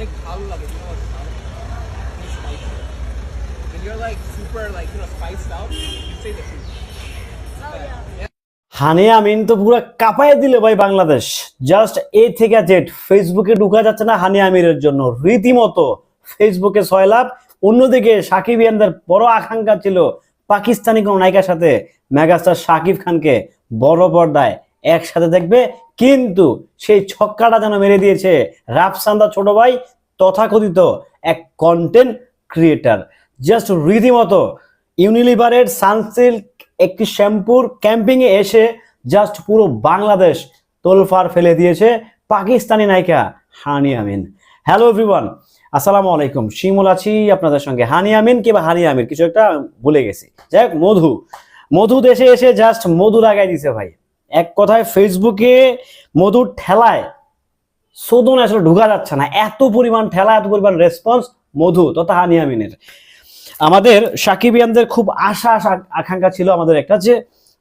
অনেক ভালো লাগে you know, it's spicy. When you're like super like you know spiced out, you say the truth. Yeah. Haniyeh আমিন তো পুরো কাঁপায় দিলে ভাই বাংলাদেশ। জাস্ট এ থেকে জেড। ফেসবুকে ঢুকা যাচ্ছে না হানিয়া আমিরের জন্য। রীতিমতো ফেসবুকে ছয় লাভ। অন্যদিকে সাকিব ইয়ানদের বড় আকাঙ্ক্ষা ছিল পাকিস্তানি কোন নায়িকার সাথে। মেগাস্টার সাকিব খানকে বড় পর্দায় একসাথে দেখবে, কিন্তু সেই ছক্কাটা যেন মেরে দিয়েছে রাফসান্দা ছোট ভাই তথাকথিত এক কন্টেন্ট ক্রিয়েটার জাস্ট রীতিমতো ইউনিলিভারের সানসিল্ক একটি শ্যাম্পুর ক্যাম্পিংয়ে এসে জাস্ট পুরো বাংলাদেশ তোলফার ফেলে দিয়েছে পাকিস্তানি নায়িকা হানি আমিন। হ্যালো এভরিওয়ান আসসালামু আলাইকুম। শিমুল আছি আপনাদের সঙ্গে। হানি আমিন কিংবা হানি আমির, কিছু একটা ভুলে গেছি। যাই হোক, মধু। মধু দেশে এসে জাস্ট মধু লাগাই দিছে ভাই। এক কথায় ফেসবুকে মধুর ঠেলায় শোধন আসলে ঢুকা যাচ্ছে না। এত পরিমাণ ঠেলা, এত পরিমাণ রেসপন্স মধু, তথা হানি আমিনের। আমাদের সাকিবিয়ানদের খুব আশা আকাঙ্ক্ষা ছিল আমাদের একটা যে,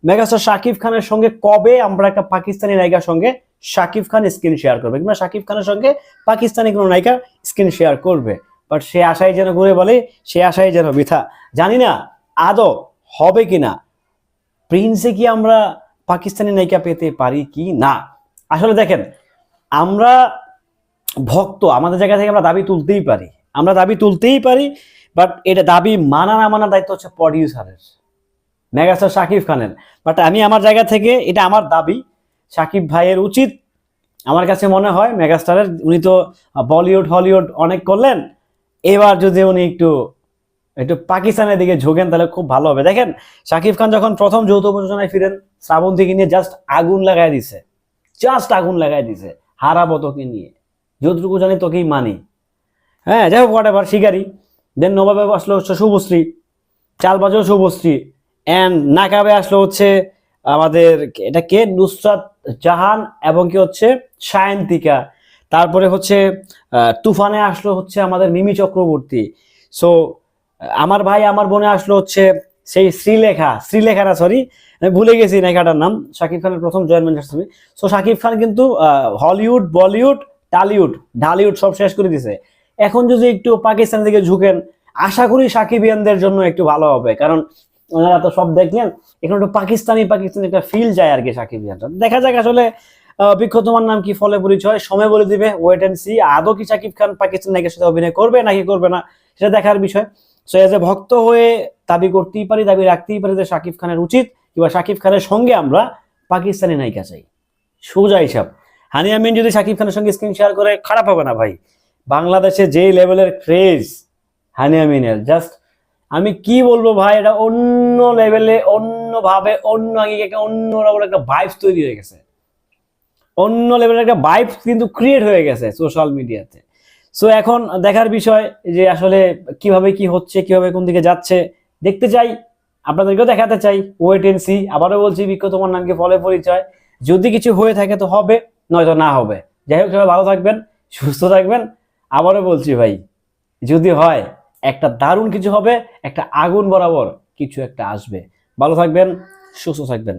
মেগাস্টার শাকিব খানের সঙ্গে কবে আমরা একটা পাকিস্তানি নায়িকার সঙ্গে শাকিব খান স্ক্রিন শেয়ার করবে? কিংবা শাকিব খানের সঙ্গে পাকিস্তানি কোনো নায়িকা স্ক্রিন শেয়ার করবে? বাট সে আশাই যেন ঘুরে বলে, সে আশাই যেন বৃথা। জানি না আদৌ হবে কিনা। প্রিন্সে কি আমরা পাকিস্তানি নায়িকা পেতে পারি কি না? আসলে দেখেন, আমরা ভক্ত, আমাদের জায়গা থেকে আমরা দাবি তুলতেই পারি। আমরা দাবি তুলতেই পারি বাট এটা দাবি মানা না মানার দায়িত্ব হচ্ছে প্রডিউসারের মেগাস্টার শাকিব খানের। বাট আমি আমার জায়গা থেকে এটা আমার দাবি, শাকিব ভাইয়ের উচিত। আমার কাছে মনে হয় মেগাস্টারের, উনি তো বলিউড হলিউড অনেক করলেন। এবার যদি উনি একটু একটু পাকিস্তানের দিকে ঝোঁকেন তাহলে খুব ভালো হবে। দেখেন, শাকিব খান যখন প্রথম যৌথ প্রযোজনায় ফিরেন, শ্রাবন্তীকে নিয়ে জাস্ট আগুন লাগাই দিছে। জাস্ট আগুন লাগাই দিছে, হারাবো তোকে নিয়ে। যতটুকু জানি তোকেই মানি। হ্যাঁ যাই হোক হোয়াট এভার শিকারি। দেন নবাবে আসলো হচ্ছে শুভশ্রী। চালবাজও শুভশ্রী। অ্যান্ড নাকাবে আসলো হচ্ছে আমাদের এটা কে? নুসরাত জাহান এবং কি হচ্ছে? সায়ন্তিকা। তারপরে হচ্ছে তুফানে আসলো হচ্ছে আমাদের মিমি চক্রবর্তী। সো আমার ভাই আমার বোনে আসলো হচ্ছে সেই শ্রীলেখা শ্রীলেখা না সরি আমি ভুলে গেছি নায়িকাটার নাম। শাকিব খানের প্রথম জয়েন্টমেন্ট ছবি সো শাকিব খান কিন্তু হলিউড বলিউড টালিউড ঢালিউড সব শেষ করে দিছে। এখন যদি একটু পাকিস্তান দিকে ঝুঁকেন, আশা করি সাকিবিয়ানদের জন্য একটু ভালো হবে। কারণ ওনারা তো সব দেখলেন, এখন একটু পাকিস্তানি পাকিস্তানি একটা ফিল যায় আর কি সাকিবিয়ানরা দেখা যাক আসলে বৃক্ষ তোমার নাম কি, ফলে পরিচয়, সময় বলে দিবে ওয়েট অ্যান্ড সি আদৌ কি সাকিব খান পাকিস্তান নায়কের সাথে অভিনয় করবে নাকি করবে না, সেটা দেখার বিষয়। সো এজ এ ভক্ত হয়ে দাবি করতেই পারি, দাবি রাখতেই পারি যে সাকিব খানের উচিত, কিংবা সাকিব খানের সঙ্গে আমরা পাকিস্তানি নায়িকা চাই। সোজা হিসাব। হানি আমিন যদি সাকিব খানের সঙ্গে স্ক্রিন শেয়ার করে, খারাপ হবে না ভাই। বাংলাদেশে যে লেভেলের ক্রেজ হানি আমিনের জাস্ট আমি কি বলব ভাই, এটা অন্য লেভেলে অন্যভাবে, অন্য আঙ্গিকে, অন্য রকমের একটা ভাইবস তৈরি হয়ে গেছে। অন্য লেভেলের একটা ভাইবস কিন্তু ক্রিয়েট হয়ে গেছে সোশ্যাল মিডিয়াতে সো এখন দেখার বিষয় যে আসলে কীভাবে কি হচ্ছে, কীভাবে কোন দিকে যাচ্ছে, দেখতে চাই, আপনাদেরকেও দেখাতে চাই ওয়েট এন্ড সি আবারও বলছি বিক্ষ তোমার নামকে ফলে পরিচয়। যদি কিছু হয়ে থাকে তো হবে, নয়তো না হবে। যাই হোক, সবাই ভালো থাকবেন, সুস্থ থাকবেন। আবারও বলছি ভাই, যদি হয়, একটা দারুণ কিছু হবে, একটা আগুন বরাবর কিছু একটা আসবে। ভালো থাকবেন, সুস্থ থাকবেন।